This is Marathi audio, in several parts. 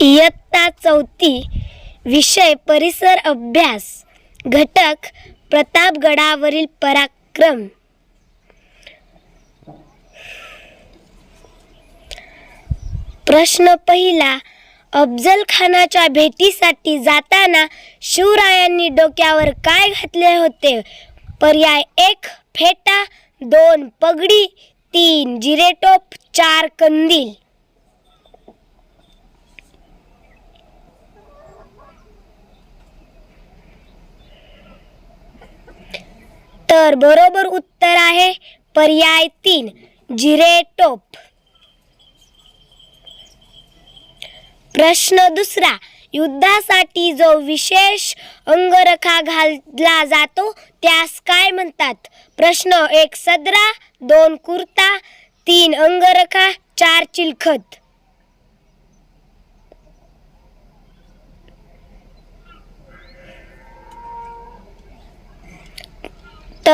इयत्ता चौथी विषय परिसर अभ्यास घटक प्रतापगडावरील पराक्रम. प्रश्न पहिला अफजल खानाच्या भेटीसाठी जाताना शिवरायांनी डोक्यावर काय घातले होते? पर्याय एक फेटा. दोन पगडी. तीन जिरेटोप. चार कंदील. तर बरोबर उत्तर आहे पर्याय तीन जिरेटोप प्रश्न दुसरा युद्धासाठी जो विशेष अंगरखा घालला जातो त्यास काय म्हणतात? प्रश्न एक सदरा दोन कुर्ता तीन अंगरखा चार चिलखत.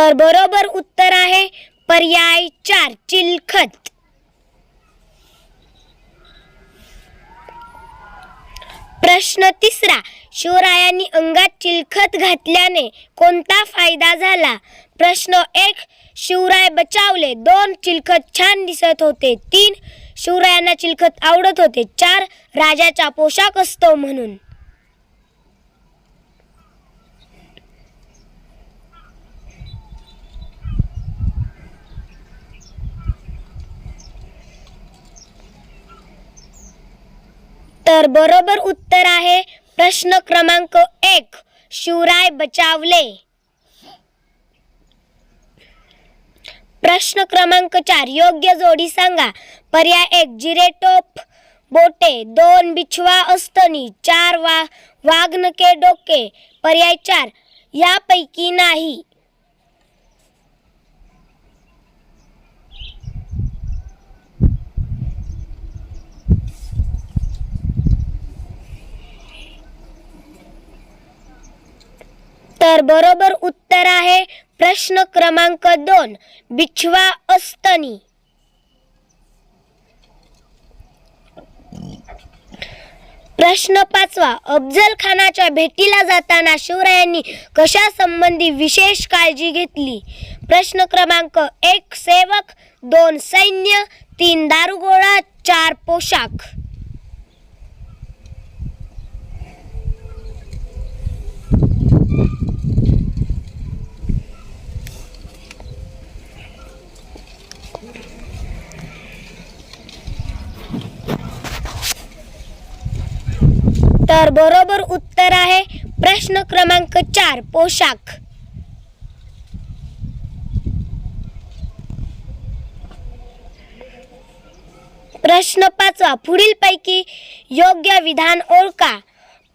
तर बरोबर उत्तर आहे पर्याय चार चिलखत. प्रश्न तिसरा शिवरायांनी अंगात चिलखत घातल्याने कोणता फायदा झाला? प्रश्न एक शिवराय बचावले. दोन चिलखत छान दिसत होते. तीन शिवरायांना चिलखत आवडत होते. चार राजाचा पोशाख असतो म्हणून. तर बरोबर उत्तर आहे प्रश्न क्रमांक एक शिवराय बचावले. प्रश्न क्रमांक चार योग्य जोडी सांगा. पर्याय एक जिरेटोप बोटे दोन बिछवा अस्तनी चार वा वाघनके डोके. पर्याय चार यापैकी नाही. तर बरोबर उत्तर आहे प्रश्न क्रमांक दोन बिछवा अस्तनी. प्रश्न पाचवा अफजल खानाच्या भेटीला जाताना शिवरायांनी कशा संबंधी विशेष काळजी घेतली? प्रश्न क्रमांक एक सेवक दोन सैन्य तीन दारुगोळा चार पोशाख. तर बरोबर उत्तर आहे प्रश्न क्रमांक चार पोशाख. प्रश्न पाचवा पुढीलपैकी योग्य विधान ओळखा.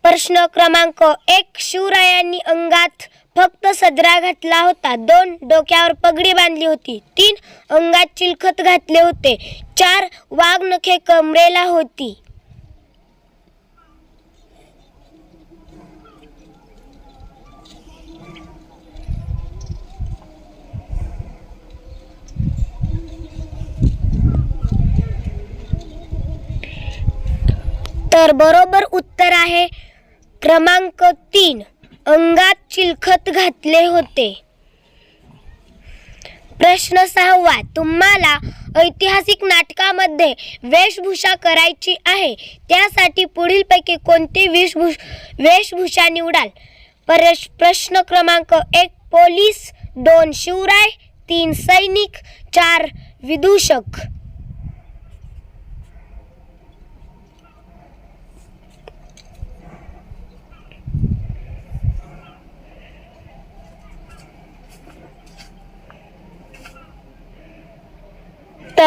प्रश्न क्रमांक एक शिवरायांनी अंगात फक्त सदरा घातला होता. दोन डोक्यावर पगडी बांधली होती. तीन अंगात चिलखत घातले होते. चार वाघनखे कमरेला होती. तर बरोबर उत्तर आहे. क्रमांक तीन. अंगात चिलखत घातले होते. प्रश्न सहावा. तुम्हाला ऐतिहासिक नाटकामध्ये वेशभूषा करायची आहे. त्यासाठी पुढीलपैकी कोणती वेशभूष वेशभूषा निवडाल? परश प्रश्न क्रमांक एक. पोलीस दोन शिवराय तीन सैनिक चार विदूषक.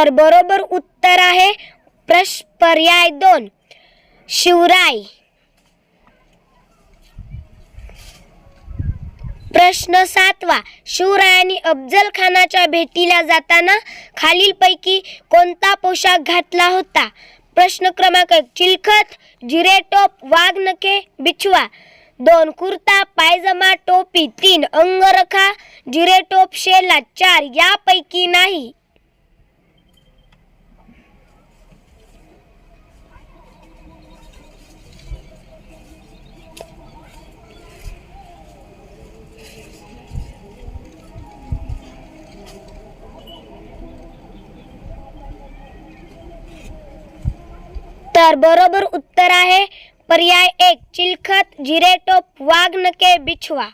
तर बरोबर उत्तर आहे प्रश पर्याय दोन. शिवराय. प्रश्न सातवा. शिवरायांनी अफजल खानाच्या भेटीला जाताना खालीलपैकी कोणता पोशाख घातला होता? प्रश्न क्रमांक एक. चिलखत जिरेटोप वाघनखे बिछवा. दोन. कुर्ता पायजमा टोपी. तीन. अंगरखा जिरेटोप शेला. चार. यापैकी नाही. तर बरोबर उत्तर आहे पर्याय एक चिलखत जिरेटोप वाघनके बिछवा.